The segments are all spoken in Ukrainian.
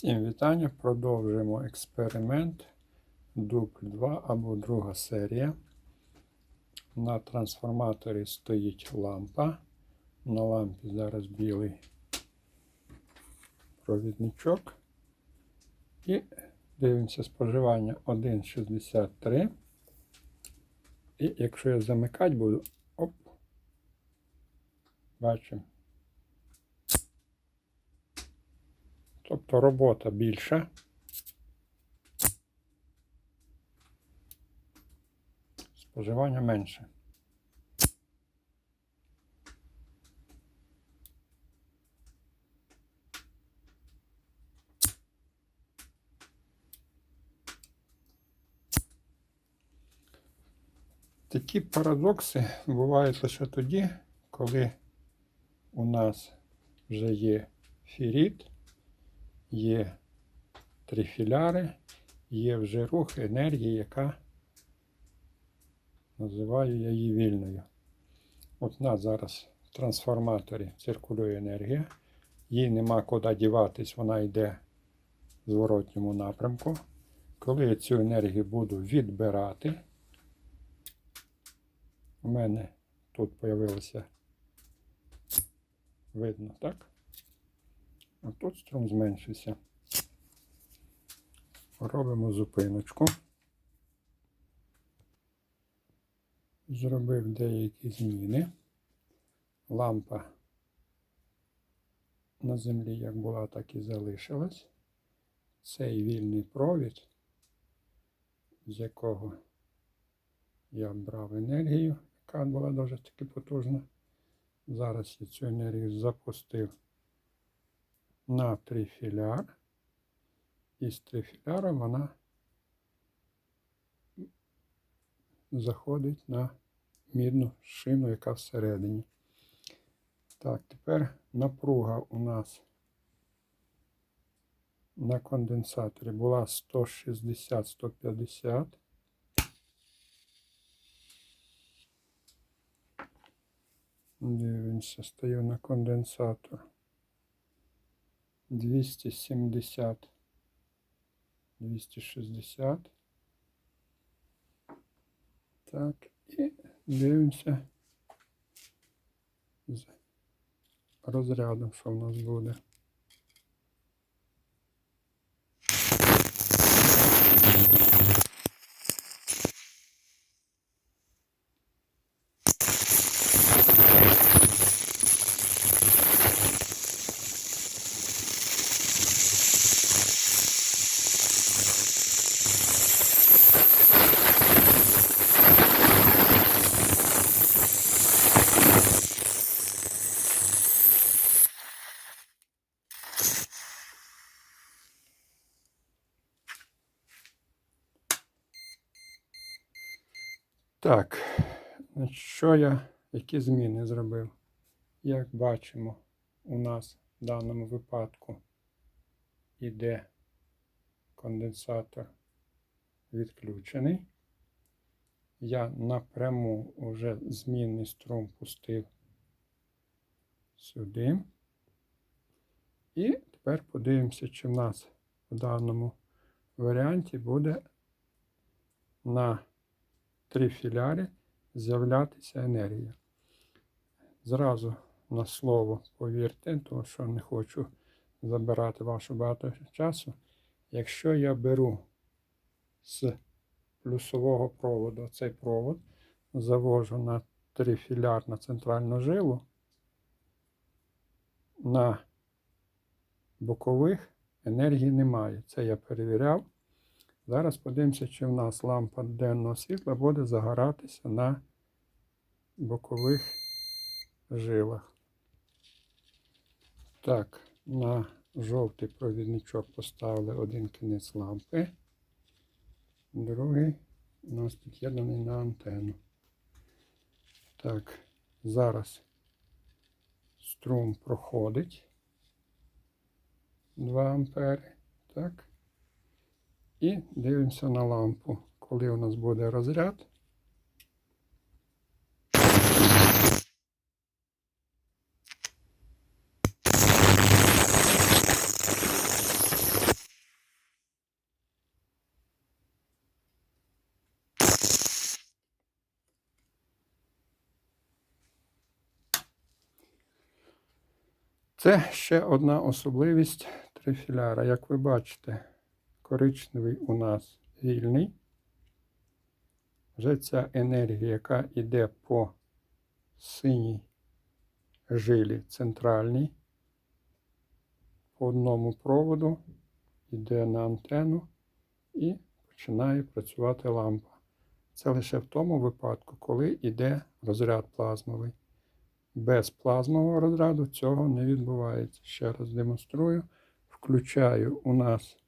Всім вітання. Продовжуємо експеримент Дупль 2 або друга серія. На трансформаторі стоїть лампа. На лампі зараз білий провідничок. І дивимося споживання 1,63. І якщо я замикати буду, оп, бачимо. Тобто робота більша. Споживання менше. Такі парадокси бувають лише тоді, коли у нас вже є фіріт, є трифіляри, є вже рух енергії, яка називаю я її вільною. От у нас зараз в трансформаторі циркулює енергія, їй нема куди діватись, вона йде в зворотньому напрямку. Коли я цю енергію буду відбирати, у мене тут з'явилося видно, так? А тут струм зменшився. Робимо зупиночку. Зробив деякі зміни. Лампа на землі як була, так і залишилась. Цей вільний провід, з якого я брав енергію, яка була дуже таки потужна. Зараз я цю енергію запустив на трифіляр. І з трифіляром вона заходить на мідну шину, яка всередині. Так, тепер напруга у нас на конденсаторі була 160-150. Дивимося, стою на конденсатор. 270, 260. Так, і дивимося з розрядом, що в нас буде. Так, що я, які зміни зробив? Як бачимо, у нас в даному випадку іде конденсатор відключений. Я напряму вже змінний струм пустив сюди. І тепер подивимося, чи в нас в даному варіанті буде на трифілярі з'являтися енергія. Зразу на слово повірте, тому що не хочу забирати вашу багато часу. Якщо я беру з плюсового проводу цей провод, завожу на трифіляр на центральну жилу, на бокових енергії немає. Це я перевіряв. Зараз подивимося, чи в нас лампа денного світла буде загоратися на бокових жилах. Так, на жовтий провідничок поставили один кінець лампи, другий у нас під'єднаний на антенну. Так, зараз струм проходить 2 ампери. Так. І дивимося на лампу, коли у нас буде розряд. Це ще одна особливість трифіляра. Як ви бачите, коричневий у нас вільний. Вже ця енергія, яка йде по синій жилі центральній, по одному проводу йде на антенну і починає працювати лампа. Це лише в тому випадку, коли йде розряд плазмовий. Без плазмового розряду цього не відбувається. Ще раз демонструю. Включаю у нас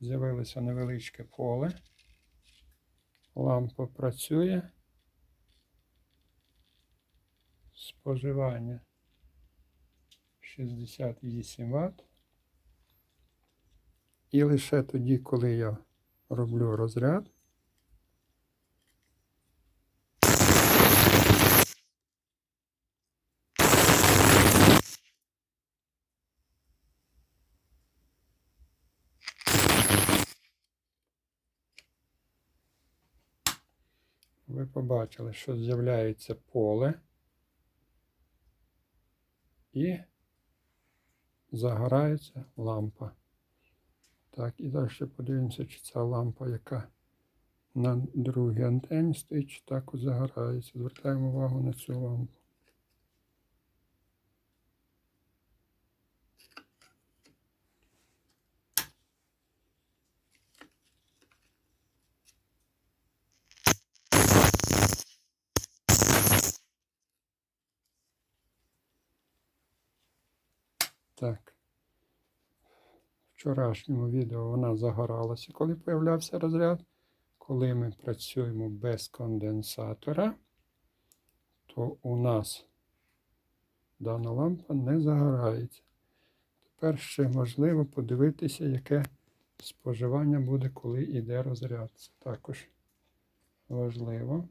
з'явилося невеличке поле. Лампа працює. Споживання 68 Вт. І лише тоді, коли я роблю розряд, ви побачили, що з'являється поле і загорається лампа. Так, і далі подивимося, чи ця лампа, яка на другій антенні стоїть, чи також загорається. Звертаємо увагу на цю лампу. Так. Вчорашньому відео вона загоралася, коли появлявся розряд. Коли ми працюємо без конденсатора, то у нас дана лампа не загорається. Тепер ще можливо подивитися, яке споживання буде, коли йде розряд. Це також важливо.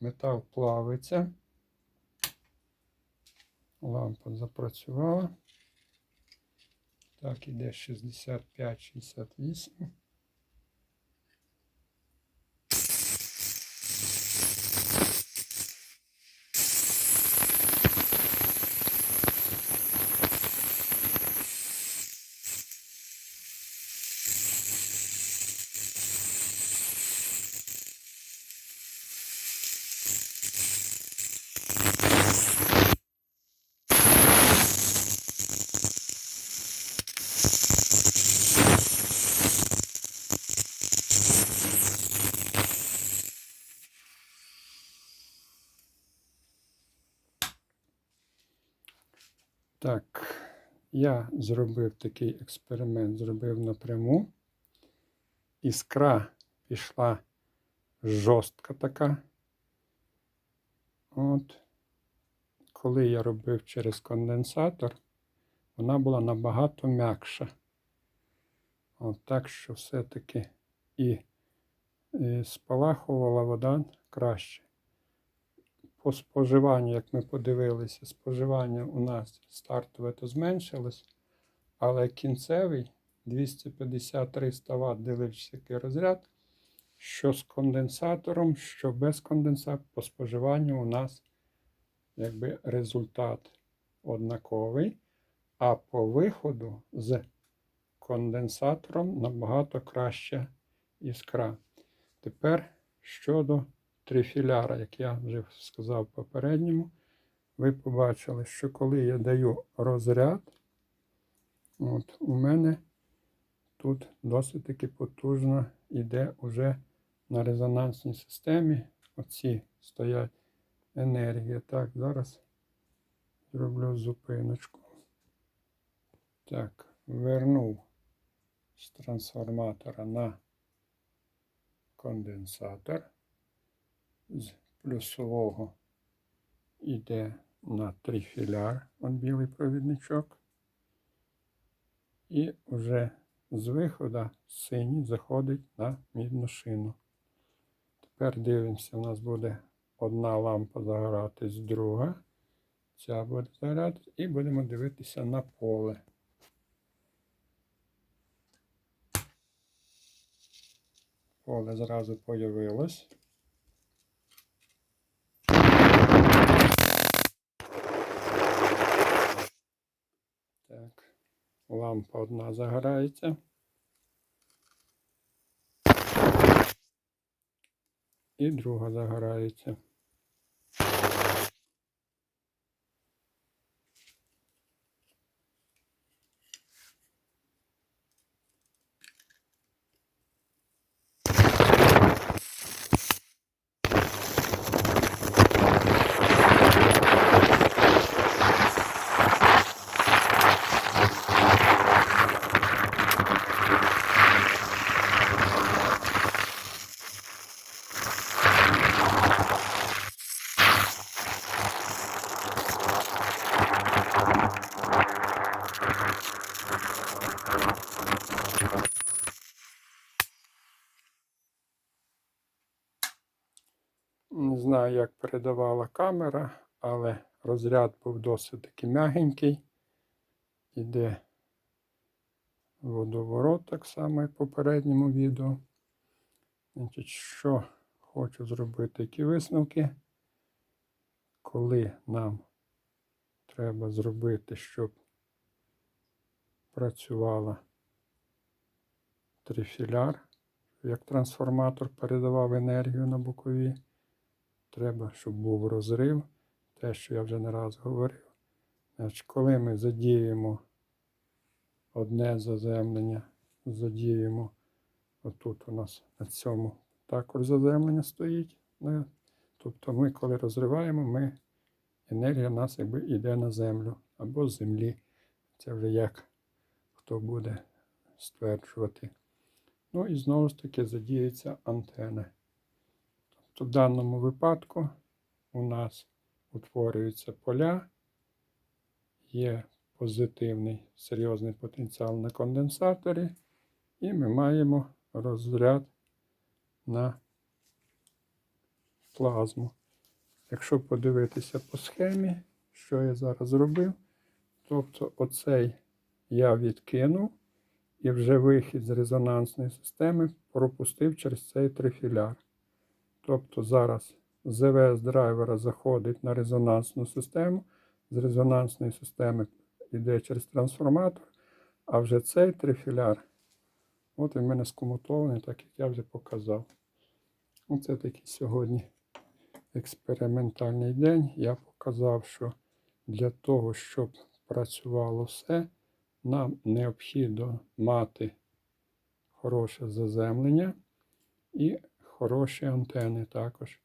Метал плавиться. Лампа запрацювала. Так, іде 65-68. Так, я зробив такий експеримент, зробив напряму. Іскра пішла жорстка така. От. Коли я робив через конденсатор, вона була набагато м'якша. От так що все-таки і, і спалахувала вода краще. По споживанню, як ми подивилися, споживання у нас стартове то зменшилось, але кінцевий 250-300 Вт дивлячись який розряд, що з конденсатором, що без конденсатора, по споживанню у нас якби результат однаковий, а по виходу з конденсатором набагато краща іскра. Тепер щодо трифіляра, як я вже сказав попередньому, ви побачили, що коли я даю розряд, от, у мене тут досить таки потужно йде уже на резонансній системі. Оці стоять енергія. Так, зараз зроблю зупиночку. Так, вернув з трансформатора на конденсатор. З плюсового йде на трифіляр, он білий провідничок. І вже з виходу синій заходить на мідну шину. Тепер дивимося, у нас буде одна лампа загоратись, друга. Ця буде загоратись, і будемо дивитися на поле. Поле зразу появилось. Так, лампа одна загорається. І друга загорається. Не знаю, як передавала камера, але розряд був досить таки м'ягенький. Іде водоворот, так само, як в попередньому відео. Значить, що хочу зробити, які висновки, коли нам треба зробити, щоб працювала трифіляр, як трансформатор передавав енергію на бокові. Треба, щоб був розрив, те, що я вже не раз говорив. Значить, коли ми задіємо одне заземлення, задіємо, отут у нас на цьому також заземлення стоїть. Тобто ми, коли розриваємо, ми, енергія нас якби йде на землю або з землі. Це вже як хто буде стверджувати. Ну і знову ж таки задіється антени. Тобто в даному випадку у нас утворюються поля, є позитивний серйозний потенціал на конденсаторі, і ми маємо розряд на плазму. Якщо подивитися по схемі, що я зараз зробив, тобто оцей я відкинув і вже вихід з резонансної системи пропустив через цей трифіляр. Тобто зараз ЗВС драйвера заходить на резонансну систему, з резонансної системи йде через трансформатор, а вже цей трифіляр, от він в мене скомутований, так як я вже показав. Оце такий сьогодні експериментальний день. Я показав, що для того, щоб працювало все, нам необхідно мати хороше заземлення і хороші антени також.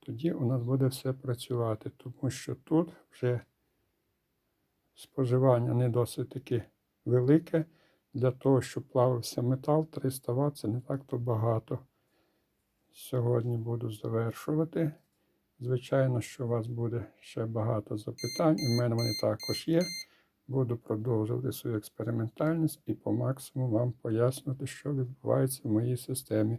Тоді у нас буде все працювати, тому що тут вже споживання не досить таки велике. Для того, щоб плавився метал, 300 Вт це не так то багато. Сьогодні буду завершувати. Звичайно, що у вас буде ще багато запитань, і в мене вони також є. Буду продовжувати свою експериментальність і по максимуму вам пояснити, що відбувається в моїй системі.